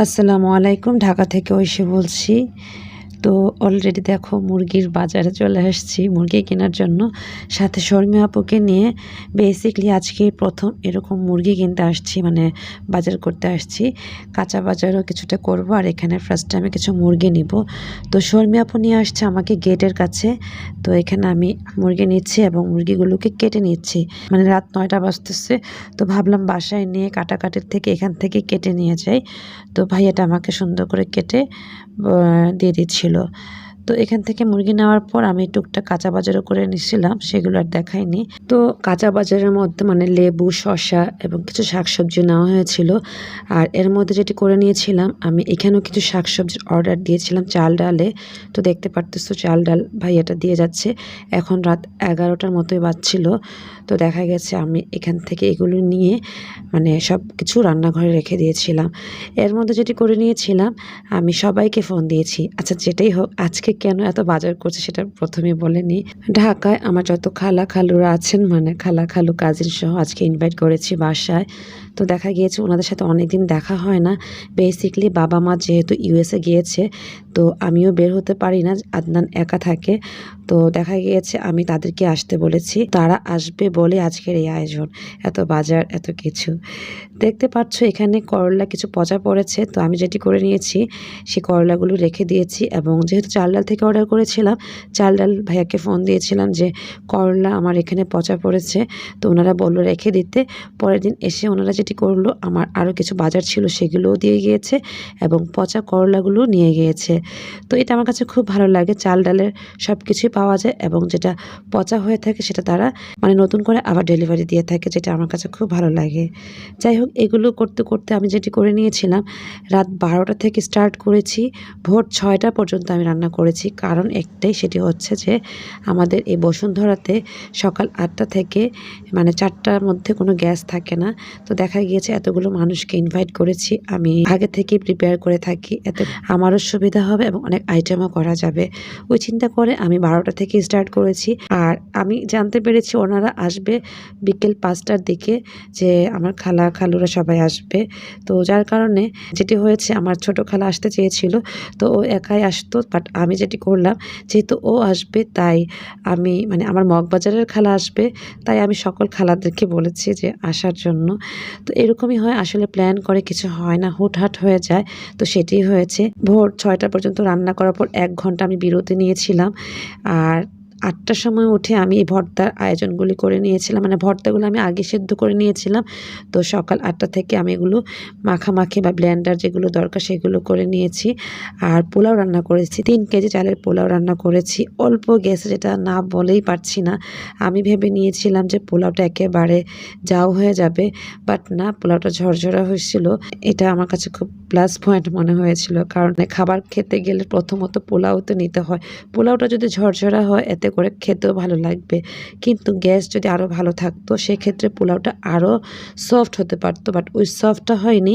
আসসালামু আলাইকুম ঢাকা থেকে ঐশী বলছি। তো অলরেডি দেখো মুরগির বাজারে চলে আসছি মুরগি কেনার জন্য। সাথে শর্মী আপুকে নিয়ে বেসিকলি আজকে প্রথম এরকম মুরগি কিনতে আসছি মানে বাজার করতে আসছি। কাঁচা বাজারও কিছুটা করব আর এখানে ফার্স্ট টাইমে কিছু মুরগি নিব। তো শর্মী আপু নিয়ে আসছে আমাকে গেটের কাছে। তো এখানে আমি মুরগি নিচ্ছি এবং মুরগিগুলোকে কেটে নিচ্ছি। মানে রাত নয়টা বাজতেছে, তো ভাবলাম বাসায় নিয়ে কাটাকাটির থেকে এখান থেকে কেটে নিয়ে যাই। তো ভাইয়াটা আমাকে সুন্দর করে কেটে দিয়ে দিচ্ছিল। 了 তো এখান থেকে মুরগি নেওয়ার পর আমি টুকটাক কাঁচা বাজারও করে নিচ্ছিলাম সেগুলো আর দেখাইনি। তো কাঁচা বাজারের মধ্যে মানে লেবু, শসা এবং কিছু শাকসবজি নেওয়া হয়েছিল। আর এর মধ্যে যেটি করে নিয়েছিলাম, আমি এখানেও কিছু শাকসবজির অর্ডার দিয়েছিলাম চাল ডালে। তো দেখতে পারতেছো চাল ডাল ভাইয়াটা দিয়ে যাচ্ছে। এখন রাত এগারোটার মতোই বাজছিল। তো দেখা গেছে আমি এখান থেকে এগুলো নিয়ে মানে সব কিছু রান্নাঘরে রেখে দিয়েছিলাম। এর মধ্যে যেটি করে নিয়েছিলাম, আমি সবাইকে ফোন দিয়েছি। আচ্ছা যেটাই হোক, আজকে কেন এত বাজার করছে সেটা প্রথমে বলেনি। ঢাকায় আমার যত খালা খালুরা আছেন মানে খালা খালু কাজিন সহ আজকে ইনভাইট করেছি বাসায়। তো দেখা গিয়েছে ওনাদের সাথে অনেকদিন দেখা হয় না। বেসিকলি বাবা মা যেহেতু ইউএসএ গিয়েছে, তো আমিও বের হতে পারি না, আদনান একা থাকে। তো দেখা গিয়েছে আমি তাদেরকে আসতে বলেছি, তারা আসবে বলে আজকের এই আয়োজন, এত বাজার, এত কিছু। দেখতে পাচ্ছ এখানে করলা কিছু পচা পড়েছে, তো আমি যেটি করে নিয়েছি, সেই করলাগুলো রেখে দিয়েছি এবং যেহেতু চাল ডাল থেকে অর্ডার করেছিলাম, চাল ডাল ভাইয়াকে ফোন দিয়েছিলাম যে, করলা আমার এখানে পচা পড়েছে। তো ওনারা বলল রেখে দিতে। পরের দিন এসে ওনারা যেটি করল, আমার আরও কিছু বাজার ছিল সেগুলোও দিয়ে গিয়েছে এবং পচা করলাগুলো নিয়ে গিয়েছে। তো এটা আমার কাছে খুব ভালো লাগে, চাল ডালের সব কিছুই পাওয়া যায় এবং যেটা পচা হয়ে থাকে সেটা তারা মানে নতুন করে আবার ডেলিভারি দিয়ে থাকে যেটা আমার কাছে খুব ভালো লাগে। যাই হোক, এগুলো করতে করতে আমি যেটি করে নিয়েছিলাম, রাত বারোটা থেকে স্টার্ট করেছি, ভোর ছয়টা পর্যন্ত আমি রান্না করেছি। কারণ একটাই সেটি হচ্ছে যে আমাদের এই বসুন্ধরাতে সকাল আটটা থেকে মানে চারটার মধ্যে কোনো গ্যাস থাকে না। তো দেখা গিয়েছে, এতগুলো মানুষকে ইনভাইট করেছি। আমি আগে থেকেই প্রিপেয়ার করে থাকি, এতে আমারও সুবিধা হবে এবং অনেক আইটেমও করা যাবে। ওই চিন্তা করে আমি বারোটা থেকে স্টার্ট করেছি। আর আমি জানতে পেরেছি ওনারা আসবে বিকেল পাঁচটার দিকে, যে আমার খালা খালুরা সবাই আসবে। তো যার কারণে যেটি হয়েছে, আমার ছোট খালা আসতে চেয়েছিল, তো ও একাই আসতো। বাট আমি যেটি করলাম, যেহেতু ও আসবে, তাই আমি মানে আমার মগবাজারের খালা আসবে, তাই আমি সকল খালাদেরকে বলেছি যে আসার জন্য। তো এরকমই হয়, আসলে প্ল্যান করে কিছু হয় না, হুটহাট হয়ে যায়। তো সেটি হয়েছে। ভোর ছয়টা পর্যন্ত রান্না করার পর এক ঘণ্টা আমি বিরতি নিয়েছিলাম। আর আটটার সময় উঠে আমি এই ভর্তার আয়োজনগুলি করে নিয়েছিলাম। মানে ভর্তাগুলো আমি আগে সেদ্ধ করে নিয়েছিলাম। তো সকাল আটটা থেকে আমি এগুলো মাখামাখি বা ব্ল্যান্ডার যেগুলো দরকার সেগুলো করে নিয়েছি। আর পোলাও রান্না করেছি। তিন কেজি চালের পোলাও রান্না করেছি। অল্প গ্যাসে যেটা না বলেই পারছি না। আমি ভেবে নিয়েছিলাম যে পোলাওটা একেবারে যাও হয়ে যাবে। বাট না, পোলাওটা ঝরঝরা হয়েছিল। এটা আমার কাছে খুব প্লাস পয়েন্ট মনে হয়েছিল। কারণ খাবার খেতে গেলে প্রথমত পোলাও তো নিতে হয়। পোলাওটা যদি ঝরঝরা হয়, এতে করে খেতেও ভালো লাগবে। কিন্তু গ্যাস যদি আরও ভালো থাকতো সেক্ষেত্রে পোলাওটা আরও সফট হতে পারতো। বাট ওই সফটটা হয়নি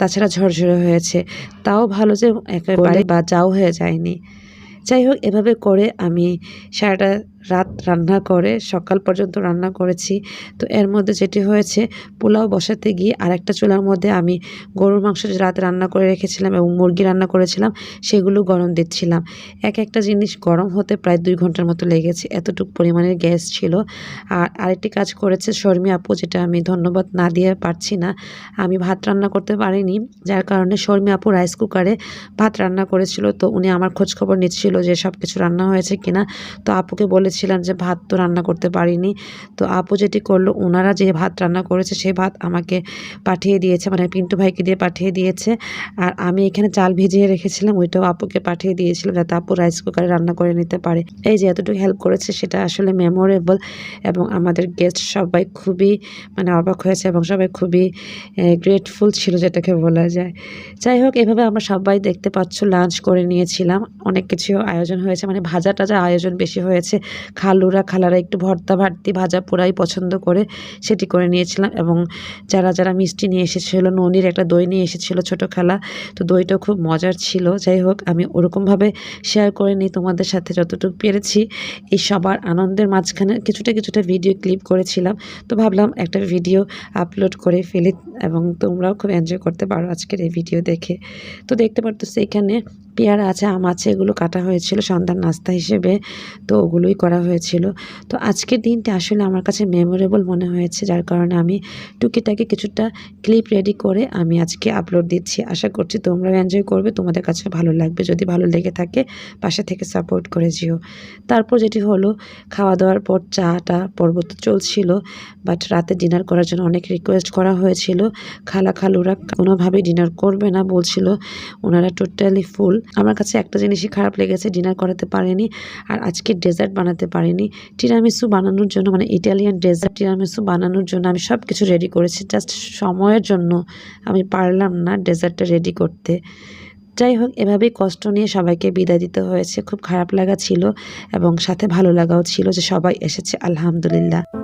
তাছাড়া ঝরঝরে হয়েছে। তাও ভালো যে একেবারে বা যাও হয়ে যায়নি। যাই হোক এভাবে করে আমি সারাটা রাত রান্না করে, সকাল পর্যন্ত রান্না করেছি। তো এর মধ্যে যেটি হয়েছে, পোলাও বসাতে গিয়ে আরেকটা চুলার মধ্যে আমি গরুর মাংস যে রাতে রান্না করে রেখেছিলাম এবং মুরগি রান্না করেছিলাম, সেগুলো গরম দিচ্ছিলাম। এক একটা জিনিস গরম হতে প্রায় দুই ঘণ্টার মতো লেগেছে, এতটুকু পরিমাণের গ্যাস ছিল। আর আরেকটি কাজ করেছে শর্মি আপু, যেটা আমি ধন্যবাদ না দিয়ে পারছি না। আমি ভাত রান্না করতে পারিনি, যার কারণে শর্মি আপু রাইস কুকারে ভাত রান্না করেছিল। তো উনি আমার খোঁজখবর নিচ্ছিল যে সব কিছু রান্না হয়েছে কিনা। তো আপুকে বলেছিলাম যে, ভাত তো রান্না করতে পারিনি। তো আপু যেটি করল ওনারা যে ভাত রান্না করেছে সেই ভাত আমাকে পাঠিয়ে দিয়েছে মানে পিন্টু ভাইকে দিয়ে পাঠিয়ে দিয়েছে। আর আমি এখানে চাল ভিজিয়ে রেখেছিলাম, ওইটাও আপুকে পাঠিয়ে দিয়েছিলাম যাতে আপু রাইস কুকারে রান্না করে নিতে পারে। এই যে এতটুকু হেল্প করেছে, সেটা আসলে মেমোরেবল এবং আমাদের গেস্ট সবাই খুবই মানে অবাক হয়েছে এবং সবাই খুবই গ্রেটফুল ছিল যেটাকে বলা যায়। যাই হোক, এভাবে আমরা সবাই দেখতে পাচ্ছ লাঞ্চ করে নিয়েছিলাম। অনেক কিছু আয়োজন হয়েছে মানে ভাজা টাজা আয়োজন বেশি হয়েছে। খালুরা খালারা একটু ভর্তা ভারতি ভাজা পোড়াই পছন্দ করে সেটি করে নিয়েছিলাম এবং যারা যারা মিষ্টি নিয়ে এসেছিল, ননির একটা দই নিয়ে এসেছিল ছোটো খালা, তো দইটা খুব মজার ছিল। যাই হোক, আমি ওরকমভাবে শেয়ার করে নিই তোমাদের সাথে যতটুকু পেরেছি। এই সবার আনন্দের মাঝখানে কিছুটা কিছুটা ভিডিও ক্লিপ করেছিলাম, তো ভাবলাম একটা ভিডিও আপলোড করে ফেলে। এবং তোমরাও খুব এনজয় করতে পারো আজকের এই ভিডিও দেখে। তো দেখতে পারতেছো, এখানে পেয়ারা আছে, আম আছে, এগুলো কাটা হয়েছিল সন্ধ্যার নাস্তা হিসেবে, তো ওগুলোই করা হয়েছিল। তো আজকের দিনটি আসলে আমার কাছে মেমোরেবল মনে হয়েছে, যার কারণে আমি টুকিটাকি কিছুটা ক্লিপ রেডি করে আমি আজকে আপলোড দিচ্ছি। আশা করছি তোমরাও এনজয় করবে, তোমাদের কাছে ভালো লাগবে। যদি ভালো লেগে থাকে, পাশে থেকে সাপোর্ট করে যেও। তারপর যেটি হলো খাওয়া দাওয়ার পর চাটা পর্ব তো চলছিল বাট রাতে ডিনার করার জন্য অনেক রিকোয়েস্ট করা হয়েছিল। খালা খালুরা কোনোভাবেই ডিনার করবে না। বলছিল ওনারা টোটালি ফুল আমার কাছে একটা জিনিসই খারাপ লেগেছে ডিনার করাতে পারেনি আর আজকে ডেজার্ট বানাতে পারিনি। টিরামিসু বানানোর জন্য মানে ইটালিয়ান ডেজার্ট টিরামিসু বানানোর জন্য আমি সব কিছু রেডি করেছি। জাস্ট সময়ের জন্য আমি পারলাম না ডেজার্টটা রেডি করতে। যাই হোক, এভাবেই কষ্ট নিয়ে সবাইকে বিদায় দিতে হয়েছে। খুব খারাপ লাগা ছিল এবং সাথে ভালো লাগাও ছিল যে সবাই এসেছে, আলহামদুলিল্লাহ।